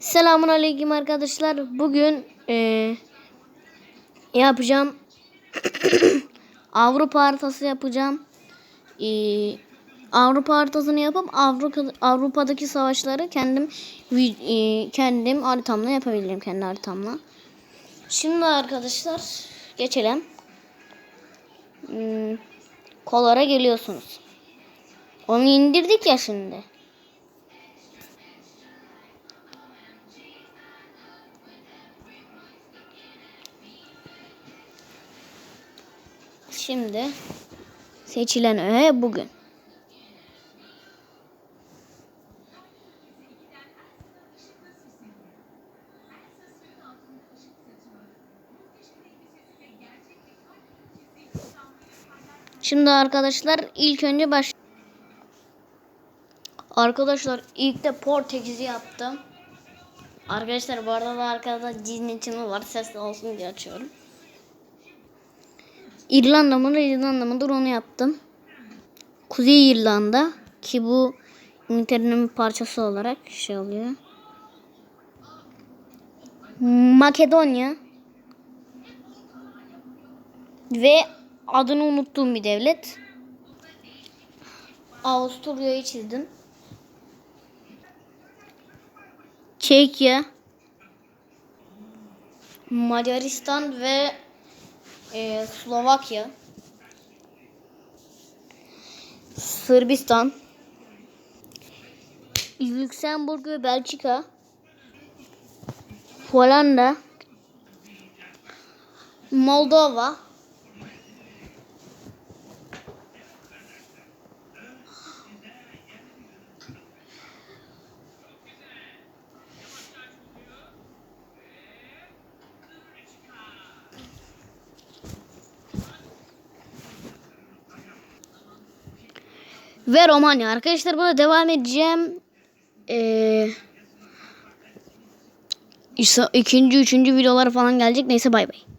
Selamun aleyküm arkadaşlar. Bugün eee, yapacağım. Avrupa haritası yapacağım. Eee, Avrupa haritasını yapıp Avrupa Avrupa'daki savaşları kendim eee, kendim haritamla yapabilirim kendi haritamla. Şimdi arkadaşlar geçelim. Hmm, kolara geliyorsunuz. Onu indirdik ya şimdi. Şimdi seçilen öğe bugün. Şimdi arkadaşlar ilk önce baş Arkadaşlar ilk de Portekiz'i yaptım. Arkadaşlar bu arada da arkada Disney Channel var. Sesli olsun diye açıyorum. İrlanda mı İrlanda mıdır onu yaptım. Kuzey İrlanda ki bu İngiltere'nin parçası olarak şey oluyor. Makedonya ve adını unuttuğum bir devlet. Avusturya'yı çizdim. Çekya, Macaristan ve e, Slovakya, Sırbistan, Lüksemburg ve Belçika, Hollanda, Moldova, ve Romanya. Arkadaşlar burada devam edeceğim. Ee, ikinci, üçüncü videolar falan gelecek. Neyse bay bay.